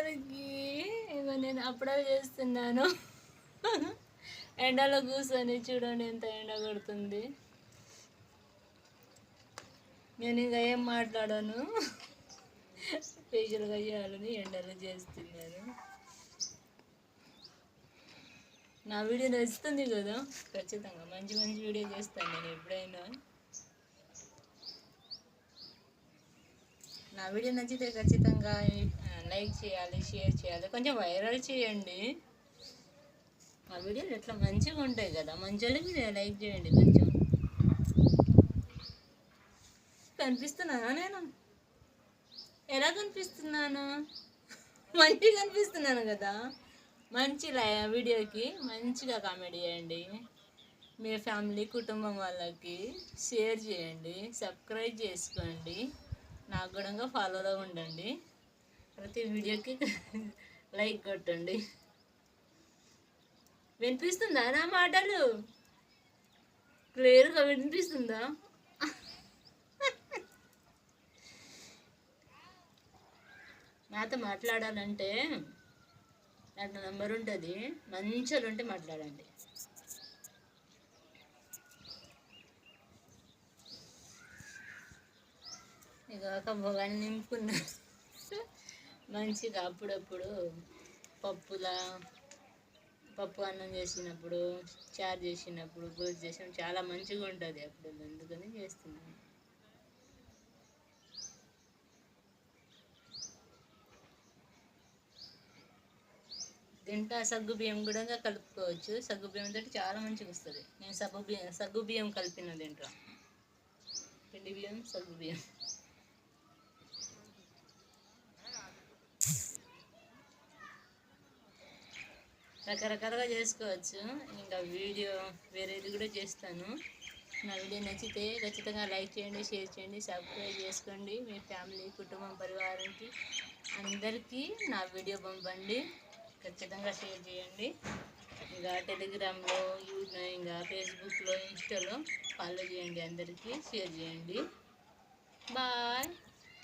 అందరికీ ఇగో నేను అప్పుడే చేస్తున్నాను. ఎండలో కూర్చొని చూడండి ఎంత ఎండ కొడుతుంది. నేను ఇంకా ఏం మాట్లాడాను. ఫేషియల్గా చేయాలని ఎండలో చేస్తున్నాను. నా వీడియో నచ్చుతుంది కదా? ఖచ్చితంగా మంచి మంచి వీడియో చేస్తాను నేను ఎప్పుడైనా. నా వీడియో నచ్చితే ఖచ్చితంగా లైక్ చేయాలి షేర్ చేయాలి. కొంచెం వైరల్ చేయండి. ఆ వీడియోలు ఎట్లా మంచిగా ఉంటాయి కదా మంచి వీడియో లైక్ చేయండి కొంచెం. కనిపిస్తున్నానా నేను? ఎలా కనిపిస్తున్నాను? మంచిగా కనిపిస్తున్నాను కదా. మంచి లై- వీడియోకి మంచిగా కామెడీ చేయండి. మీ ఫ్యామిలీ కుటుంబం వాళ్ళకి షేర్ చేయండి సబ్స్క్రైబ్ చేసుకోండి. నాకు కూడా ఫాలోలో ఉండండి. ప్రతి వీడియోకి లైక్ కొట్టండి. వినిపిస్తుందా నా మాటలు? క్లియర్గా వినిపిస్తుందా? నాతో మాట్లాడాలంటే నాకు నెంబర్ ఉంటుంది. మంచిగా ఉంటే మాట్లాడండి. ఇక ఒక భోగాన్ని నింపుకున్నా. మంచిగా అప్పుడప్పుడు పప్పులా పప్పు అన్నం చేసినప్పుడు చారు చేసినప్పుడు గోజు చేసినప్పుడు చాలా మంచిగా ఉంటుంది అప్పుడు అందుకని చేస్తున్నాను తింటా సగ్గు బియ్యం కూడా కలుపుకోవచ్చు. సగ్గు బియ్యం తోటి చాలా మంచిగా వస్తుంది. నేను సగ్గు బియ్యం సగ్గు బియ్యం కలిపిన తింటా. పిండి బియ్యం సగ్గు బియ్యం. రకరకాలుగా చేసుకోవచ్చు. ఇంకా వీడియో వేరేది కూడా చేస్తాను. నా వీడియో నచ్చితే ఖచ్చితంగా లైక్ చేయండి షేర్ చేయండి సబ్స్క్రైబ్ చేసుకోండి. మీ ఫ్యామిలీ కుటుంబం పరివారానికి అందరికీ నా వీడియో పంపండి. ఖచ్చితంగా షేర్ చేయండి. ఇంకా టెలిగ్రామ్లో యూ- ఇంకా ఫేస్బుక్లో ఇన్స్టాలో ఫాలో చేయండి అందరికీ షేర్ చేయండి. బాయ్.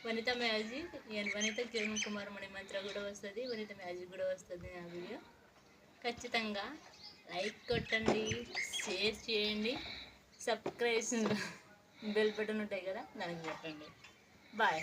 వనిత మ్యాజిక్ నేను వనిత కిరణ్ కుమార్ మణి మంత్ర కూడా వస్తుంది వనిత మ్యాజిక్ కూడా వస్తుంది నా వీడియో. ఖచ్చితంగా లైక్ కొట్టండి షేర్ చేయండి సబ్స్క్రైబ్ బెల్ బటన్ ఉంటాయి కదా దానికి చెప్పండి. బాయ్.